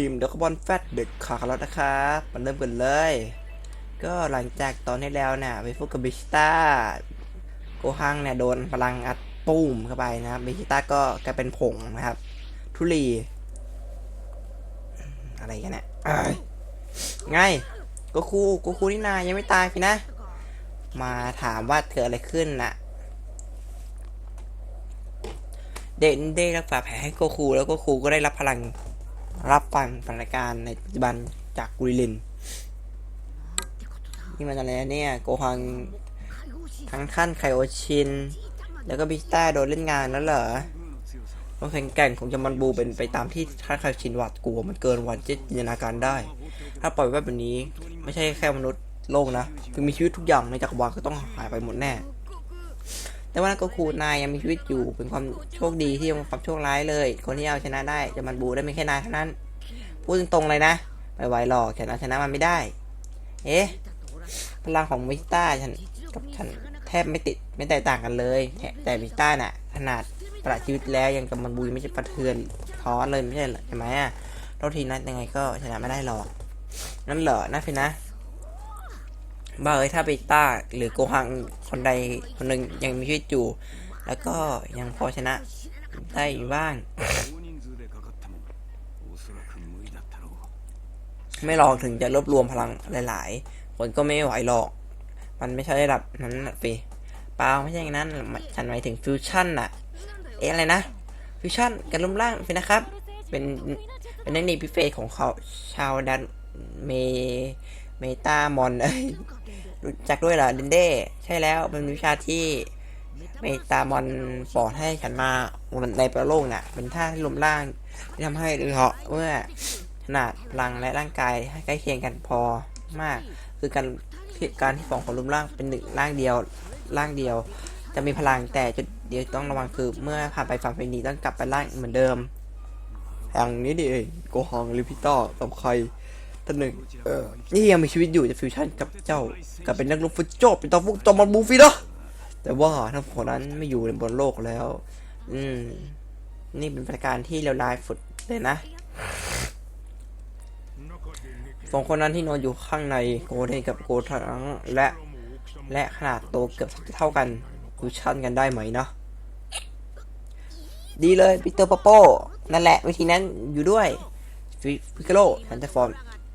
ทีมเดอะคาร์บอนแฟตเด็กขาแล้วนะครับมาเริ่มกันเลย ก็หลังจากตอนที่แล้วเนี่ยไปฟุกกับบิชิต้าโกฮังเนี่ยโดนพลังอัดปุ้มเข้าไปนะครับบิชิต้าก็กลายเป็นผงนะครับ ทุลี อะไรกันเนี่ยเอ้ยไงโกคูโกคูนี่นายยังไม่ตายพี่นะ มาถามว่าเกิดอะไรขึ้นน่ะเดนได้รักษาแผลให้โกคูแล้วโกคูก็ได้รับพลัง รับฟังสถานการณ์ในปัจจุบันจากกุริลินนี่มันอะไรนะเนี่ยโกฮังทั้งท่านไคโอชิน แล้วก็บิสต้าโดนเล่นงานแล้วเหรอความแข็งแกร่งของจามันบูเป็นไปตามที่ท่านไคโอชินหวาดกลัวมันเกินวันที่จินตนาการได้ ถ้าปล่อยไว้แบบนี้ ไม่ใช่แค่มนุษย์โลกนะ ถึงมีชีวิตทุกอย่างในจักรวาลก็ต้องหายไปหมดแน่ แต่ว่าโกคูนายยังมีชีวิตอยู่เป็นความโชคดีที่ยังความโชคร้ายเลย คนที่เอาชนะได้จะมันบูได้ไม่แค่นายเท่านั้น พูดตรงๆเลยนะไม่ไหวหรอกฉันเอาชนะมันไม่ได้ เอ๊ะพลังของมิสต้าฉันกับฉันแทบไม่ติดไม่แตกต่างกันเลย แต่มิสต้าน่ะขนาดประชีวิตแล้วยังกับมันบูไม่ใช่ประเทือนท้อเลยไม่ใช่เหรอใช่ไหมอะโทษทีนะยังไงก็ชนะไม่ได้หรอกนั่นเหรอนะพี่นะ ว่าเอ้ยถ้าเบต้าหรือโกฮังคนใดคนหนึ่งยังมีชีวิตอยู่ แล้วก็ยังพอชนะได้บ้าง ไม่รอถึงจะรวบรวมพลังหลาย ๆ คนก็ไม่ไหวหรอก มันไม่ใช่ระดับนั้นปีเปล่าไม่ใช่อย่างนั้นฉันหมายถึงฟิวชั่นอะเอ๊ะอะไรนะฟิวชั่นกันล้มล่างเป็นะครับ เป็นเป็นนักนพิเศษของเขาชาวดันเม เมตามอนเอ้ยรู้จักด้วยเหรอดินเด้ใช่แล้วเป็นวิชาที่เมตามอนสอนให้ฉันมาในประโลกน่ะ เป็นท่าที่ลมล่างที่ทำให้เหาะเมื่อขนาดพลังและร่างกายให้ใกล้เคียงกันพอมาก คือการที่การที่สองของรูปร่างเป็นหนึ่งร่างเดียวร่างเดียว จะมีพลังแต่จุดเดียวต้องระวังคือเมื่อผ่านไปฝั่งเฟนีต้องกลับไปร่างเหมือนเดิมอย่างนี้ดิเองโกฮองหรือพี่ต้อกับใคร ท่านหนึ่งเออนี่ยังมีชีวิตอยู่จะฟิวชั่นกับเจ้ากับเป็นนักรบฟุตโจบเป็นตัวพวกจอมันบูฟีเนาะแต่ว่าทั้งคนนั้นไม่อยู่ในบนโลกแล้ว อืม นี่เป็นประการที่เลวร้ายสุดเลยนะสองคนนั้นที่นอนอยู่ข้างในโกเดนกับโกทังและ และขนาดโตเกือบเท่ากันฟิวชั่นกันได้ไหมเนาะดีเลยปีเตอร์ปโป้นั่นแหละวิธีนั้นอยู่ด้วยฟิกโลฉันจะฟอร์ม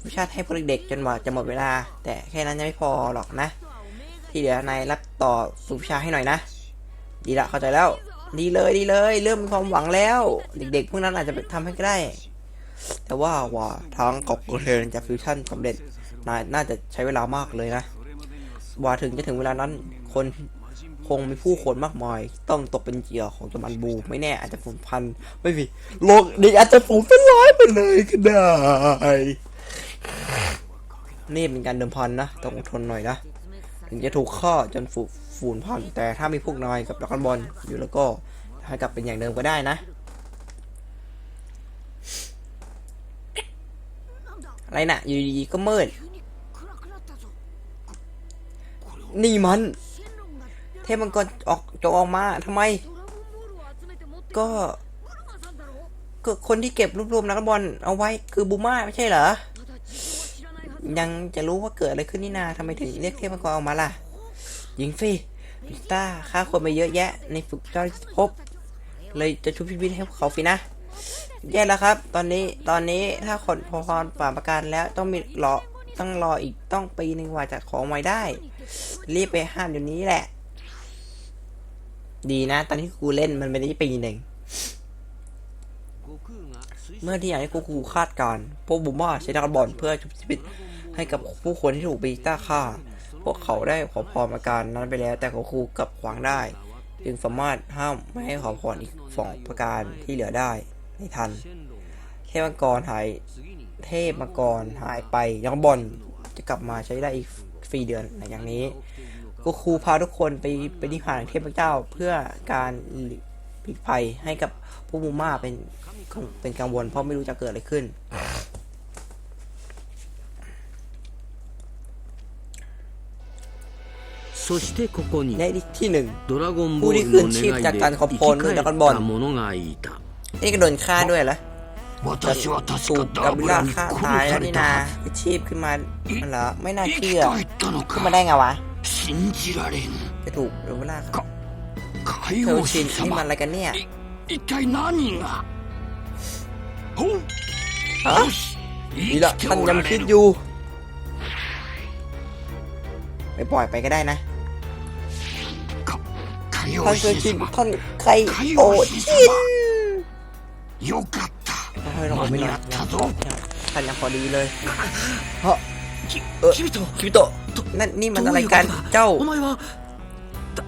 วชั่ให้พวกเด็กๆจนกว่าจะหมดเวลา แต่แค่นั้นยังไม่พอหรอกนะ ที่เหลือนายรับต่อฟิวชั่นให้หน่อยนะ ดีละเข้าใจแล้ว ดีเลยดีเลย เริ่มมีความหวังแล้ว เด็ก ๆ พวกนั้นอาจจะทำให้ก็ได้ แต่ว่าว่าทางกอบกเทนจะฟิวชั่นสำเร็จนายน่าจะใช้เวลามากเลยนะว่าถึงจะถึงเวลานั้นคนคงมีผู้คนมากมาย ต้องตกเป็นเหยื่อของจมันบู ไม่แน่อาจจะฝูญพัน ไม่มีโลกนี้อาจจะฝูญเป็นร้อยไปเลยก็ได้ นี่เป็นการเดิมพันนะต้องอดทนหน่อยนะ ถึงจะถูกฆ่าจนฝูฝูนพันแต่ถ้ามีพวกนายกับดรากบอลอยู่แล้วก็ให้กลับเป็นอย่างเดิมก็ได้นะ อะไรนะอยู่ดีๆก็มืด นี่มัน เทพมังกรออกจงออกมาทำไม ก็ ก็คนที่เก็บรวบรวมนักบอลเอาไว้คือบูม่าไม่ใช่เหรอ ยังจะรู้ว่าเกิดอะไรขึ้นนี่นาทำไมถึงเรียกเทพมังกรออกมาล่ะ ยิงฟีพิต้าฆ่าคนไปเยอะแยะ ในฝึกเจ้าพบ เลยจะชุบชีวิตให้เขาฟีนะแย่แล้วครับ ตอนนี้ตอนนี้ถ้าขนพอพรป่าประการแล้วต้องมีรอต้องรออีกต้องปีหนึ่งกว่าจะของไว้ได้ รีบไปห้ามเดี๋ยวนี้แหละ ดีนะ ตอนที่กูเล่นมันไป็ได้ปีหนึ่งเมื่อที่อยากให้กูกูคาดการพวกบูมบ้าใช้ดักบอลเพื่อชุบชีวิต ให้กับผู้คนที่ถูกบีต้าฆ่า พวกเขาได้ขอพรอาการนั้นไปแล้ว แต่โคคูกับขวางได้ จึงสามารถห้ามไม่ให้ขอพรอีกสองประการที่เหลือได้ในทัน เทพมังกรหายเทพมังกรหายไปยังบอลจะกลับมาใช้ได้อีกฟรีเดือนอย่างนี้โกคูพาทุกคนไปไปนิพพานเทพเจ้าเพื่อการผิดภัยให้กับผู้มูมาเป็นเป็นกังวลเพราะไม่รู้จะเกิดอะไรขึ้น そしてここに ในที่หนึ่ง ドラゴンボールの願いで生き返った者がいた นี่ก็โดนฆ่าด้วยเหรอ 私は確 ถูก か กา ダ บิ ブ ล่า ラに ฆ่า 殺 ตายแล้ さ ว れ นี่ た นา は อาชีพขึ้นมามันเหรอไม่น่า ず生き เชื่อ 返ったの ขึ้น か มาได้ไงวะ 信じられん จะถูกกาบิล่าฆ่า 海 เทล 王 ชิน 神 นี่มัน 様 อะไรกันเนี่ย い一体何がほう ฮะ よし นี่ 生 ละ きて ท่าน お ยัง ら คิ れ ด る อยู่ไปปล่อยไปก็ได้นะ か海王 ท่านเคย 神 ชิน 様 ท่านใคร 海 โอ 王 ชิ 神 น 様よかった ค่อยๆลงไปหน่อย 間に合ったぞ ท่านยังพอดีเลยเฮ้อ き เออ 君と คิโตะนั่นนี่มันอะไรกัน เจ้า お前はた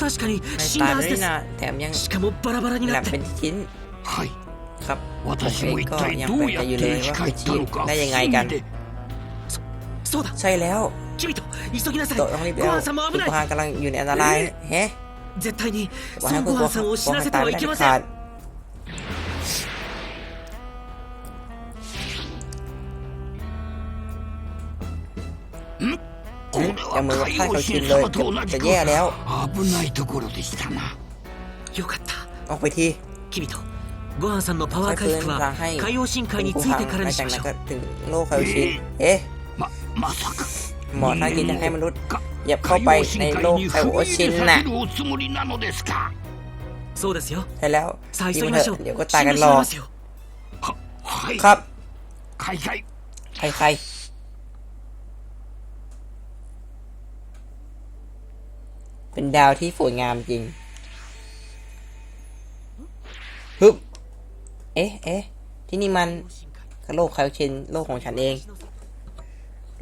確かに ไม่ 死ん ตาย だは เล ず ย です นะแถมยัง しかもバラバラに แหล なっ ม て เป็นชิ้น はい ครับ 私も一体 ยัง ど เป็ うん や ใจ っ อยู่ て เลย 生き ว่า 返 คือ った ชี のか ได้ยังไง 真 กัน 理でそうだ ใช่แล้ว キビト急ぎなさい โตะต้องรีบ ご แล้ว 飯さんも คุ 危 ณ な โก い ฮานกำลังอยู่ในอันตรายเฮ้ 絶対に ว่าให้ 孫 คุณ 悟 โก 飯さんを死 ฮาน なせて ตาย は ไม่ い ได้ けませ ขาด ん これやもうは海王神早く進ん様と同じじゃあやれよく危ないところでしたなよかった ออกไปที キビトご飯さんのパワー ใช้ 回 ปืน 復 พลัง は ให้ 海洋深海に คุ つ ณ い โก て ฮาน から หลั に ง し จาก まし นั้น ょ ก็ う ถึงโลกไคโอชินเอ๊ะ ままさか หมอท่านคิดจะให้มนุษย์ か เห ยบเข้าไปในโลกไอโอชินน่ะใช่แล้วยิงเถอะเดี๋ยวก็ตายกันหรอครับ ใครใครใครเป็นดาวที่สวยงามจริงฮึบเอ๊ะเอ๊ะที่นี่มันโลกไคอชินโลกของฉันเอง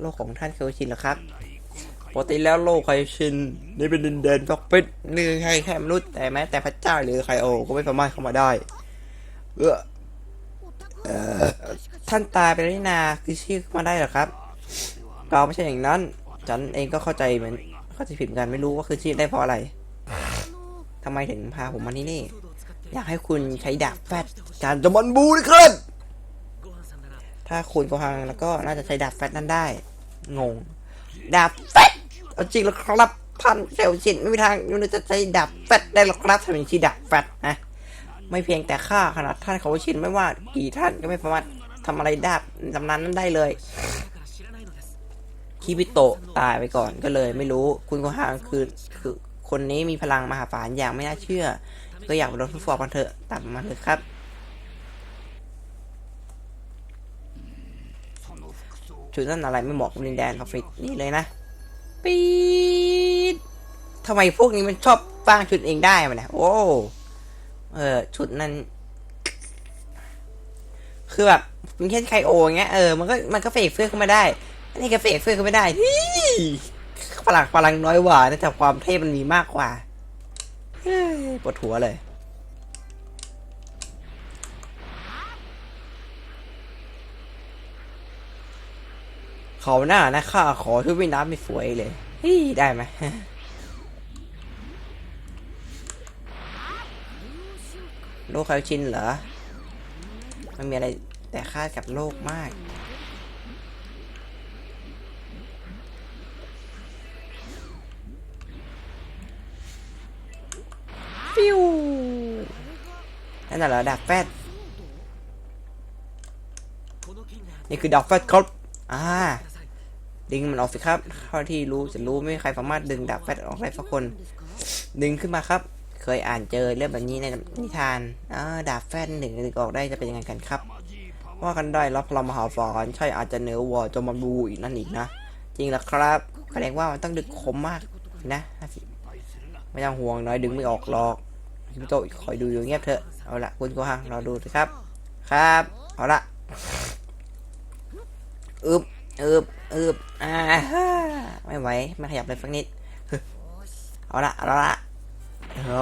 โลกของท่านไคอชินเหรอครับ กติแล้วโลกไคโอชินนี่เป็นดินแดนฟอกปิดนี่ใช่แค่มนุษย์แต่แม้แต่พระเจ้าหรือไคโอก็ไม่สามารถเข้ามาได้เออเอ่อท่านตายไปแล้วนี่นาคือชื่อเข้ามาได้เหรอครับเราไม่ใช่อย่างนั้น ฉันเองก็เข้าใจเหมือนเข้าใจผิดเหมือนกันไม่รู้ว่าคือชีพได้เพราะอะไรทำไมถึงพาผมมาที่นี่ อยากให้คุณใช้ดาบแฟดการจะมันบูนะครับถ้าคุณก็พังแล้วก็น่าจะใช้ดาบแฟดนั้นได้ งง ดาบแฟด เอาจริงแล้วครับพันเซลชินไม่มีทางยูนจะใช้ดาบแฟดได้หรอกครับทำอย่างชีดาบแฟดนะไม่เพียงแต่ข้าขนาดท่านเขาชินไม่ว่ากี่ท่านก็ไม่สามารถทำอะไรดาบตำนานนั้นได้เลยคิบิโตะตายไปก่อนก็เลยไม่รู้คุณโกฮางคือคือคนนี้มีพลังมหาศาลอย่างไม่น่าเชื่อ ก็อยากไปโดนทดสอบกันเถอะตัดมาเถอะครับชุดนั่นอะไรไม่เหมาะกับดินแดนคอฟฟิตนี่เลยนะ ปีดทำไมพวกนี้มันชอบสร้างชุดเองได้มาเนี่ยโอ้เออชุดนั้น คือแบบมันแค่ไคโอเงี้ยเออมันก็มันก็เฟกเฟื่อขึ้นมาได้ อันนี้ก็เฟกเฟื่อขึ้นไม่ได้ที่พลังพลังน้อยกว่าแต่ความเทพมันมีมากกว่าปวดหัวเลย เขาหน้านะข้าขอชุดว่ายน้ำไม่สวยเลยเฮ้ยได้ไหมโลกเขาชินเหรอ มันมีอะไรแต่คาดกับโลกมาก ฟิวนั่นน่ะเหรอดาบแฟดนี่คือดาบแฟดครับ อ่า ดึงมันออกสิครับ เท่าที่รู้จะรู้ไม่มีใครสามารถดึงดาบแฟดออกได้สักคน ดึงขึ้นมาครับ เคยอ่านเจอเรื่องแบบนี้ในนิทานอ่าดาบแฟดหนึ่งดึงออกได้จะเป็นยังไงกันครับ ว่ากันได้รับพลังมหาศาลใช่อาจจะเหนือวัวจะมาบูอีกนั่นอีกนะ จริงแล้วครับแสดงว่ามันต้องดึกคมมากนะไม่ต้องห่วงน้อยดึงไม่ออกหรอกพี่โตคอยดูอยู่เงียบเถอะเอาละคุณกหังเราดูสิครับ ครับ เอาละอึบ เอึบเอึบอ่าฮ่าไม่ไหวไม่ขยับเลยสักนิดเอาละเอาละโอ้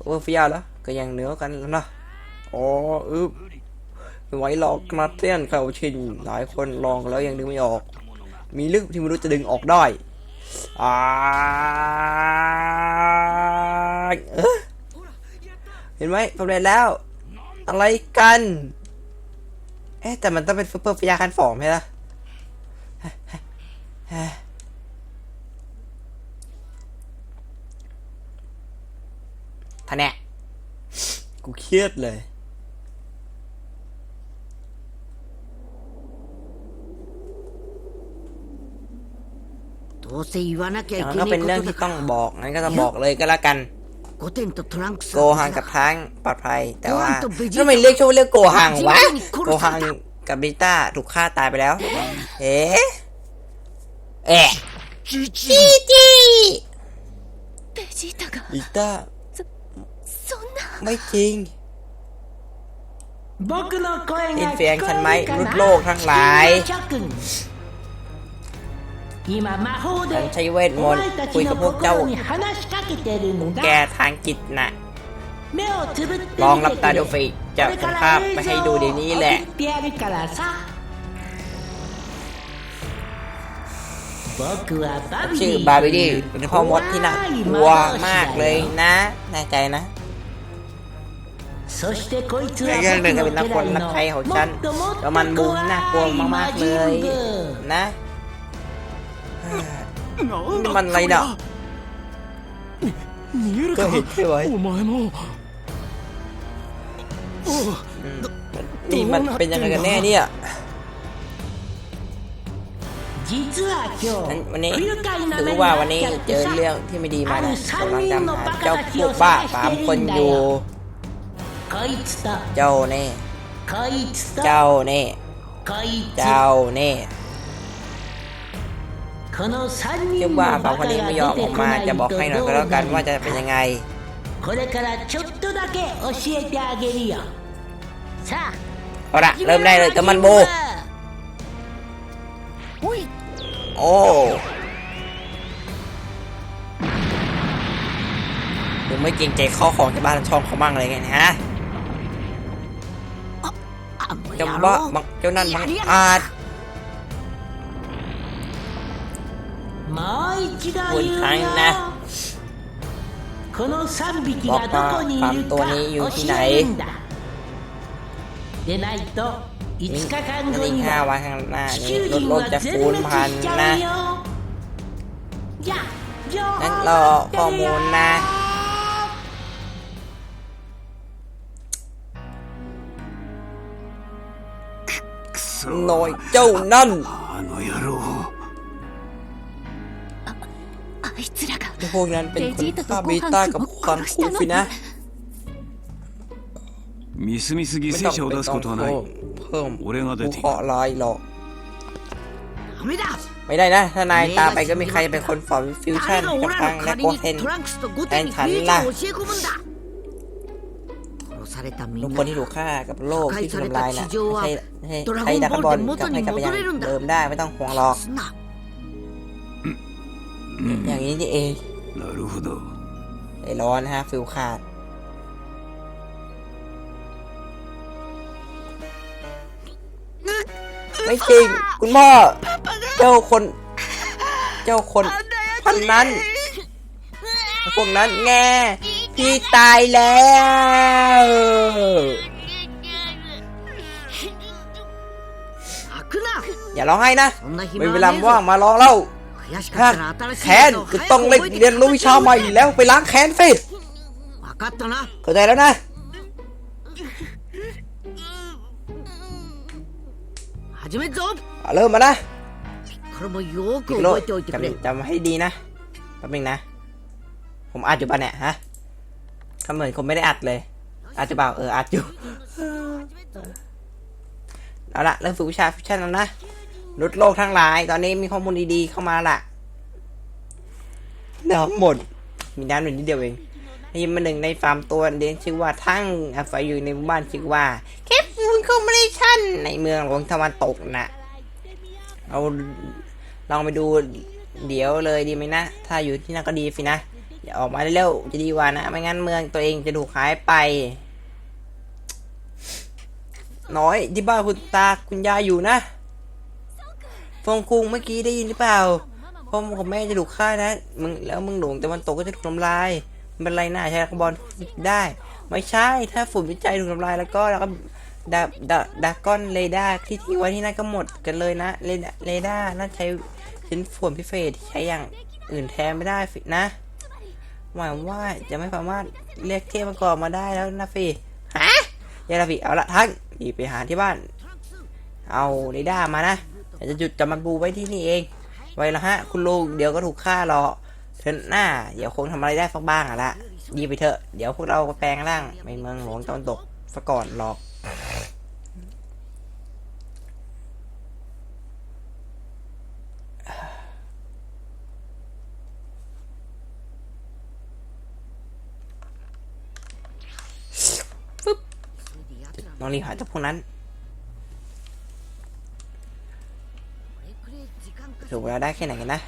โอ้ฟียแล้วก็ยังเหนือกันแล้วนะอ๋ออึบไม่ไหวหรอกมาเตี้ยนเขาชินหลายคนลองแล้วยังดึงไม่ออก มีลึกที่ไม่รู้จะดึงออกได้อ่าเห็นไหมสำเร็จแล้ว อะไรกัน เอ๊ะ แต่มันต้องเป็นซูเปอร์ฟิยาคันฟอร์มใช่ไหมท่านแน่ กูเครียดเลย どうせ言わなきゃい อย่าง け นั้น ない ก็เป็นเรื่อง ことだ ที่ か ต้อง ら บอกงั้นก็จะบอกเลยก็แล้วกัน โกหังกับพังปลอดภัย แต่ว่าทำไมเรียกชื่อเรียกโกหังวะโกหังกับบิต้าถูกฆ่าตายไปแล้ว เอ๊ะเอ๊ะจีจีจีเบิต้าไม่จริงเป็นแฟนฉันไหมรุดโลกทั้งหลาย 今魔法 ฉั で นใช้เวทม お นต์ 前た คุย ち กับ の พวกเจ้า 心に話しかけてるん แก だ ทางจิตน่ะ 目をつぶって ลอง み รับ て ตา くれ ดูฟีจะ これ ส่ か ง ら ภาพไปให้ดูเดี๋ยวนี้แหละ 送ってやるからさ僕はバビ ชื่อ リー บาร์บิดี้เป็นพ่อมดที่น่ากลัวมากเลยนะ แน่ใจนะ そしてこいつは เรื่องหนึ่งก็เป็นนัก 僕 คน の นัก 家 ใช้ 来 ของ の ฉัน もっともっ แล้ว と มันบู 怖 น่ากลัว い มา 魔 กๆเล 人 ย ブ นะ なん นี่มันอะไรน่ะก็เห็นใช่ไหมนี่มันเป็นยังไงกันแน่เนี่ยวันนี้รู้ว่าวันนี้เจอเรื่องที่ไม่ดีมานะกำลังตามหาเจ้าพวกบ้าสามคนอยู่ เจ้าเน่ เจ้าเน่ เจ้าเน่ คิดว่าสองคนนี้ไม่ยอมออกมาจะบอกให้หน่อยก็แล้วกันว่าจะเป็นยังไงเอาละเริ่มได้เลยกัมมันโบโอ้ดูไม่เกรงใจข้อของจะบ้านช่องเขาบ้างอะไรเงี้ยฮะจะบ่าเจ้านั่นมังอาจ もう一度言うよこの3匹がどこにいるか教えるんだでないと5日間後には地球人は全滅しちゃうよじゃ情報を持ってるよくそのいちゃうなんあの野郎 พวกนั้นเป็นคนฆ่าเบต้ากับคังคุฟินะミスミス犠牲者を出すことはない俺が出ていくไม่ได้นะทนายตาไปก็มีใครเป็นคนฝ่าฟิวชั่นกับทางและโกเทนแอนฉันล่ะลุกคนที่ถูกฆ่ากับโลกที่ทำลายน่ะให้ให้ใช้ดาร์บอลกลับไห้กับยังเดิมได้ไม่ต้องห่วงหรอก อย่างนี้นี่เองนารูโดไอ้ร้อนฮะฟิลขาด ไม่จริง คุณพ่อ เจ้าคน เจ้าคนคนนั้น พวกนั้นแง่พี่ตายแล้วอย่าร้องไห้นะไม่เวลำว่างมาร้องเล่า ถ้าแค้นก็ต้องเล่นเรียนรู้วิชาใหม่แล้วไปล้างแค้นสิเข้าใจแล้วนะเริ่มมานะพิโรจำจำให้ดีนะแป๊บนึงนะ ผมอัดอยู่ปะเนี่ยฮะทำเหมือนผมไม่ได้อัดเลยอัดจะเปล่าเอออัดอยู่เอาละเริ่มฝึกวิชาฟิชชั่นแล้วนะ ลดโลกทั้งหลาย ตอนนี้มีข้อมูลดีๆเข้ามาละน้ำหมด มีน้ำหนึ่งนิดเดียวเองนี่มาหนึ่งในฟาร์มตัวเลี้ยงชื่อว่าทั้งอาศัยอยู่ในหมู่บ้านชื่อว่าแคปฟูลคอมมิชชั่นในเมืองหลวงตะวันตกนะเอาลองไปดูเดี๋ยวเลยดีไหมนะ ถ้าอยู่ที่นั่นก็ดีสินะอย่าออกมาเร็วๆจะดีกว่านะ ไม่งั้นเมืองตัวเองจะถูกหายไป น้อยที่บ้านคุณตาคุณยายอยู่นะ ฟงคุงเมื่อกี้ได้ยินหรือเปล่าพ่อของแม่จะถูกฆ่านะมึงแล้วมึงหลงแต่วันตกก็จะถูกทำลายมันเป็นไรนะใช้คารักบอลได้ ไม่ใช่ถ้าฝุ่นวิจัยถูกทำลายแล้วก็แล้วก็ดาดาดากอนเรดาร์ที่ทิ้งไว้ที่นั่นก็หมดกันเลยนะเรดาเรดาร์นั่นใช้ชิ้นฝุ่นพิเศษที่ใช้อย่างอื่นแทนไม่ได้ฟินะหมายว่าจะไม่สามารถเรียกเทพมังกรมาได้แล้วนะฟีฮะยาลาฟิเอาละท่านรีบไปหาที่บ้าน เอาเรดาร์มานะ เดี๋ยวจะหยุดจับมันบูไว้ที่นี่เอง ไว้ละฮะ คุณลุงเดี๋ยวก็ถูกฆ่าหรอกเทินหน้า เดี๋ยวคงทำอะไรได้สักบ้างอะละดีไปเถอะ เดี๋ยวพวกเราแปลงร่างไปเมืองหลวงตะวันตกซะก่อนหรอกลองรีบหาเจ้าพวกนั้น ถูกเวลาได้แค่ไหนกันนะ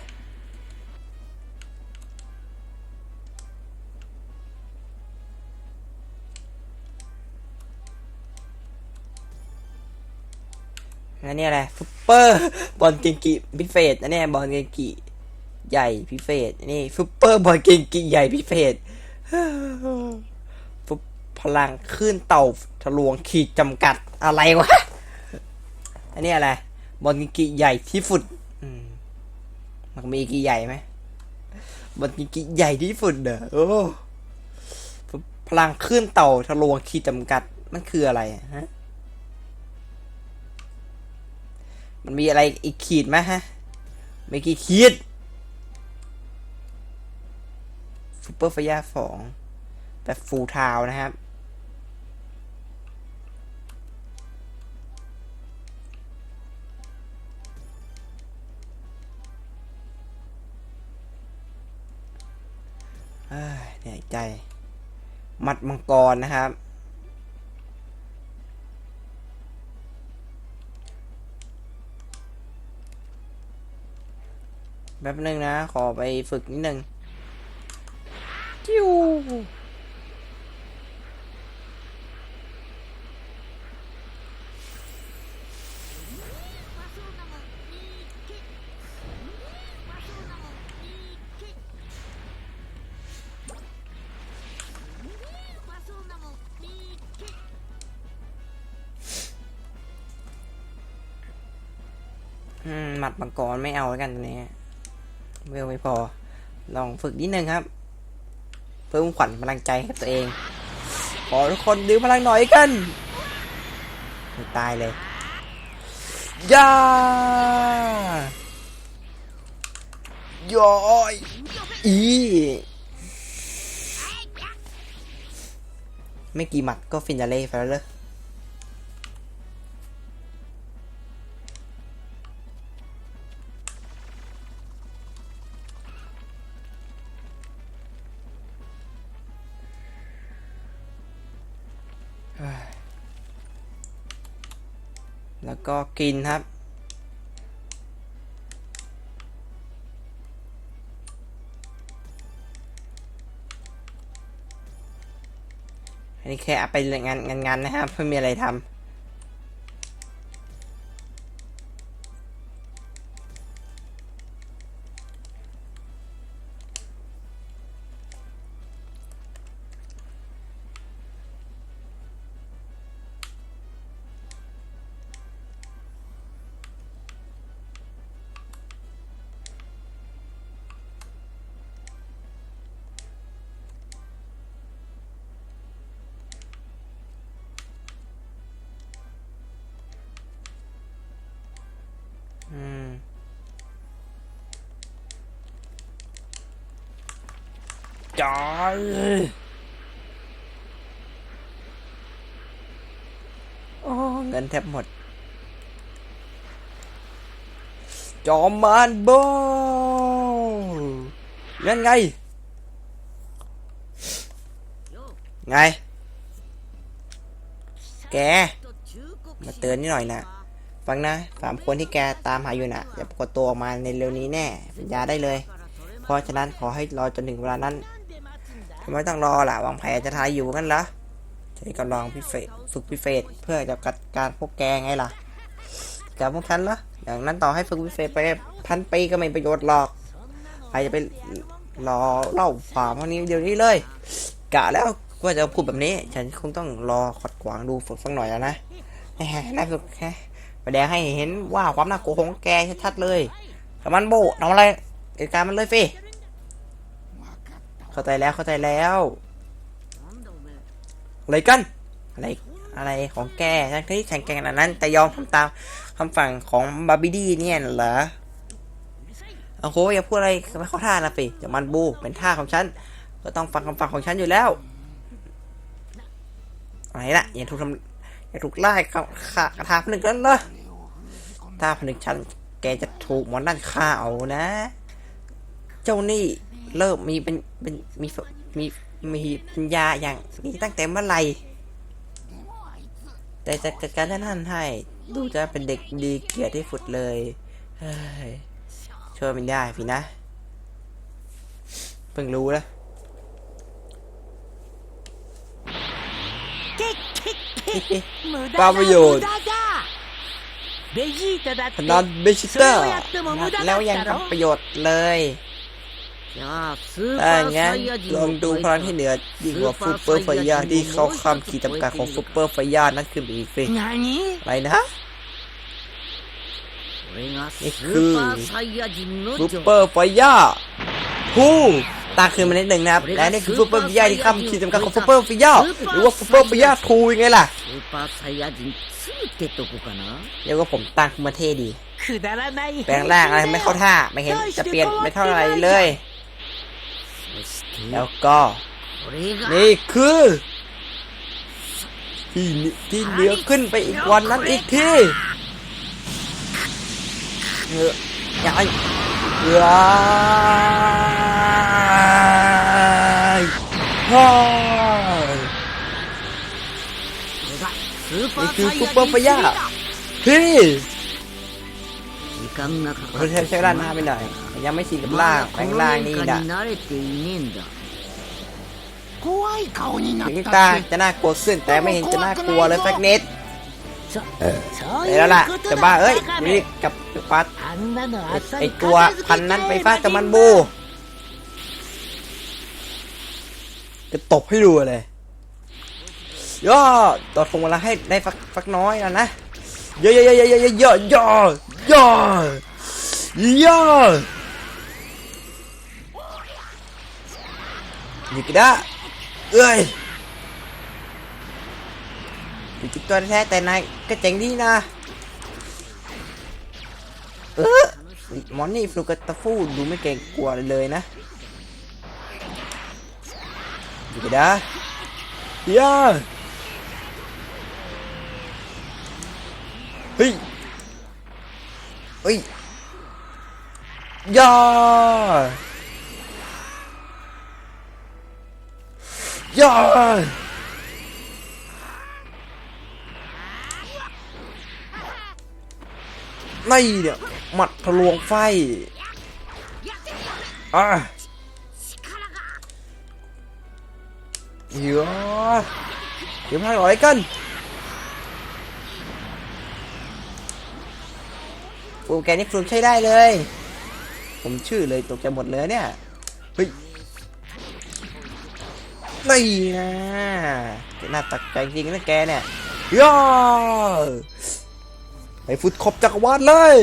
แล้วนี่อะไรซุปเปอร์บอลเกงกิพิเศษนะเนี่ยบอลเกงกิใหญ่พิเศษนี่ซุปเปอร์บอลเกงกิใหญ่พิเศษฟุบพลังคลื่นเต่าทะลวงขีดจำกัดอะไรวะ อันนี้อะไร บอลกิใหญ่ที่สุด อืม มันมีกี่ใหญ่ไหมบอลกิใหญ่ที่สุดเด้อโอ้พลังคลื่นเต่าทะลวงขีดจำกัดมันคืออะไรฮะมันมีอะไรอีกขีดไหมฮะไม่กี่ขีดซูเปอร์ฟยาสองแบบฟูลทาวนะครับ มัดมังกรนะครับ แป๊บนึงนะ ขอไปฝึกนิดนึงจิ้ว หมัดมังกรไม่เอาแล้วกันตัวนี้เวลไม่พอ ลองฝึกนิดนึงครับ เพิ่มขวัญพลังใจให้ตัวเอง ขอทุกคนดื่มพลังหน่อยกันไม่ตายเลยย่ายอยอีไม่กี่หมัดก็ฟินาเล่ไปแล้วเลย ก็กินครับ อันนี้แค่เอาไปงานงานงานนะครับเพื่อมีอะไรทำ จอยโอ้เงินแทบหมด จอมมานโบนั่นไง ไง แก มาเตือนนิดหน่อยนะฟังนะสามคนที่แกตามหาอยู่น่ะอย่าปรากฏตัวออกมาในเร็วนี้แน่สัญญาได้เลย เพราะฉะนั้นขอให้รอจนถึงเวลานั้น ทำไมต้องรอล่ะวางแผนจะทายอยู่กันเหรอใช้กำลังพิเศษฝึกพิเศษเพื่อจะกัดการพวกแกไงล่ะกับพวกฉันเหรออย่างนั้นต่อให้ฝึกพิเศษไปพันปีก็ไม่ประโยชน์หรอกใครจะไปรอเล่าความพวกนี้เดี๋ยวนี้เลย กะแล้วว่าจะพูดแบบนี้ ฉันคงต้องรอขัดขวางดูฝึกสักหน่อยแล้วนะแหมน่าฝึกแค่แสดงให้เห็นว่าความน่ากลัวของแกชัดๆเลยแต่มันโบทำอะไรเหตุการณ์มันเลยฟิ เข้าใจแล้วเข้าใจแล้วอะไรกันอะไรอะไรของแกทั้งที่แข็งแกร่งขนาดนั้น แต่ยอมทำตามคำสั่งของบาร์บีดีเนี่ยเหรอโอ้โหอย่าพูดอะไรไม่เข้าท่านะฟิเดี๋ยวมันบูเป็นท่าของฉันก็ต้องฟังคำสั่งของฉันอยู่แล้วอะไรล่ะอย่าถูกทำอย่าถูกไล่ข้าข้ากระทาผนึกแล้วเหรอถ้าผนึกฉันแกจะถูกหมอนนั่นฆ่าเอานะ เจ้านี่ เริ่มมีเป็นมีมีมีปัญญาอย่างนี้ตั้งแต่เมื่อไหร่แต่จากจัดการท่านให้ดูจะเป็นเด็กดีเกียรติที่สุดเลยเฮ้ยช่วยม่ได้พี่นะเพิ่งรู้นะป้าประโยชน์นอนเบชิเตอร์แล้วยังทำประโยชน์เลย ถ้างั้นลองดูพลังที่เหนือยิ่งกว่าซูเปอร์ไฟยาที่เขาข้ามขีดจำกัดของซูเปอร์ไฟยานั่นขึ้นไปอีกสิอไรนะนี่คือซูเปอร์ไฟยาผู้ตาคืนมานิดหนึ่งนะครับและนี่คือซูเปอร์ไฟยาที่ข้ามขีดจำกัดของซูเปอร์ไฟยาหรือว่าซูเปอร์ไฟยาทูยังไงล่ะเรียกว่าผมตาคือมาเท่ดีแปลงแรกอะไรไม่เข้าท่าไม่เห็นจะเปลี่ยนไม่เท่าไรเลย แล้วก็นี่คือที่ที่เหนือขึ้นไปอีกวันนั้นอีกทีเงือยายเงือนี่คือซุปเปอร์พยาพี่ใช้เวลานาไปหน่อ ยังไม่ชินกับล่างแปลงล่างนี่นะถึงตาจะน่ากลัวขึ้นแต่ไม่เห็นจะน่ากลัวเลยแฟกเนสเอดี๋ยวล่ะจะบ้าเอ้ยนี่กับฟัดไอตัวพันนั้นไปฟาดกับมันบูจะตบให้ดูเลยย่อตอดคงเวลาให้ได้ฟักฟักน้อยแล้วนะเยอะเยอะเย่อย่อย่อย่อยอะเยอะ ยูกันได้เอ้ยอยู่จิตตัวแท้แต่นายก็เจ๋งดีนะ เออมอนนี่ฟลูกตะฟูดูไม่เก่งกลัวเลยนะอยู่กันได้ย่าเฮ้ยเฮ้ยย่า ย่าไม่เนี่ยหมัดทะลวงไฟอะเดี๋ยเดี๋ยวพาอะไรกันโปรแกรมนี้ฟลุนใช้ได้เลย ผมชื่อเลยตกใจหมดเลยเนี่ย เฮ้ย นี่นะน่าตักใจจริงนะแกเนี่ยย่าไปฟุตขอบจักรวาลเลย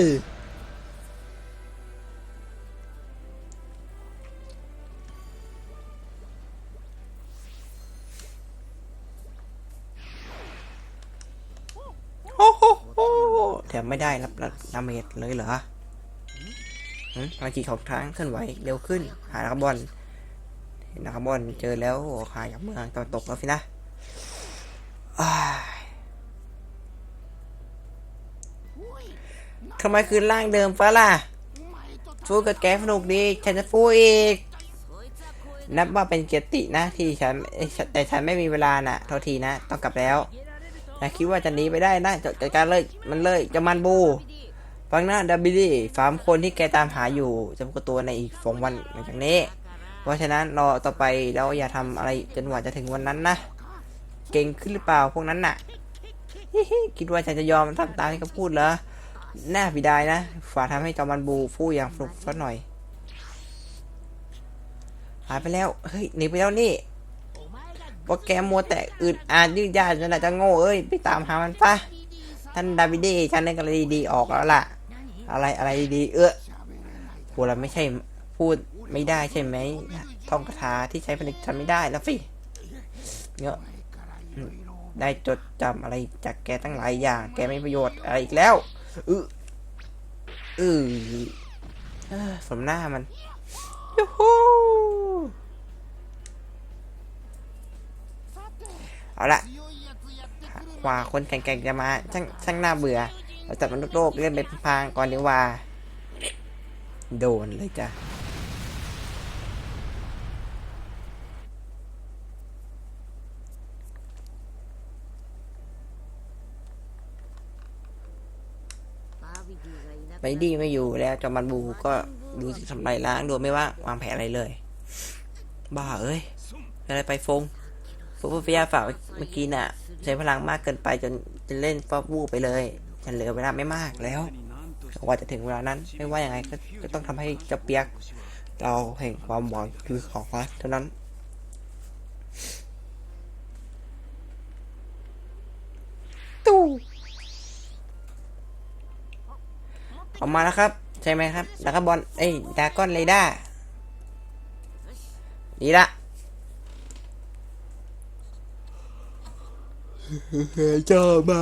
โอ้โหแถมไม่ได้รับรับดาเมจเลยเหรอหืมมาจีของทางเคลื่อนไหวเร็วขึ้น หานักบอล เห็นนักบอลเจอแล้วหายจากเมืองตอนตกแล้วสินะทำไมคืนร่างเดิมฟ้าล่ะฟูกับแกสนุกดี ฉันจะฟูอีก นับว่าเป็นเกียรตินะที่ฉันแต่ฉันไม่มีเวลาน่ะโทษทีนะ ต้องกลับแล้วแต่คิดว่าจะหนีไปได้นะจัดการเลยมันเลยจะมันบูฟังนะดับบิลี่สามคนที่แกตามหาอยู่จะปราตัวในอีกสองวันหลังจากนี้ เพราะฉะนั้นรอต่อไปแล้วอย่าทำอะไรจนกว่าจะถึงวันนั้นนะ เก่งขึ้นหรือเปล่าพวกนั้นน่ะคิดว่าฉันจะยอมทำตามที่เขาพูดเหรอหน่าพิดายนะฝากทำให้จอมันบูฟู่อย่างฟลุกสักหน่อยหายไปแล้ว เฮ้ยหนีไปแล้วนี่ว่าแกมัวแต่อึดอัดยืดยาดจนอาจจะโง่เอ้ยไปตามหามันปะท่านดาวิดีฉันเล่นอะไรดีออกแล้วล่ะ อะไรอะไรดี เออพูดแล้วไม่ใช่พูด ไม่ได้ใช่ไหมท่องคาถาที่ใช้ผลิตฉันไม่ได้แล้วฟิเงอะอืมได้จดจำอะไรจากแกตั้งหลายอย่าง แกไม่ประโยชน์อะไรอีกแล้วอืออือเออสมหน้ามันยูฮูเอาละกว่าคนแข่งๆจะมาช่างช่างน่าเบื่อ เราจับมันโลกเล่นเป็นพางก่อนดีกว่า โดนเลยจ้ะ ไม่ดีไม่อยู่แล้วจอมันบูก็ดูสิทำไรล้างดูไม่ว่าวางแผนอะไรเลย บ้าเอ้ยอะไรไปฟงฟุบฟิยาฝากเมื่อกี้น่ะ ใช้พลังมากเกินไปจนจะเล่นฟอบวูไปเลย ฉันเหลือเวลาไม่มากแล้วกว่าจะถึงเวลานั้น ไม่ว่าอย่างไรก็ต้องทำให้เจ้าเปียก เราแห่งความหวังคือของรักเท่านั้น ตู้ ออกมาแล้วครับ ใช่ไหมครับดากบอลเอ้ยดากอนเรดาร์ดีละเจ้ามา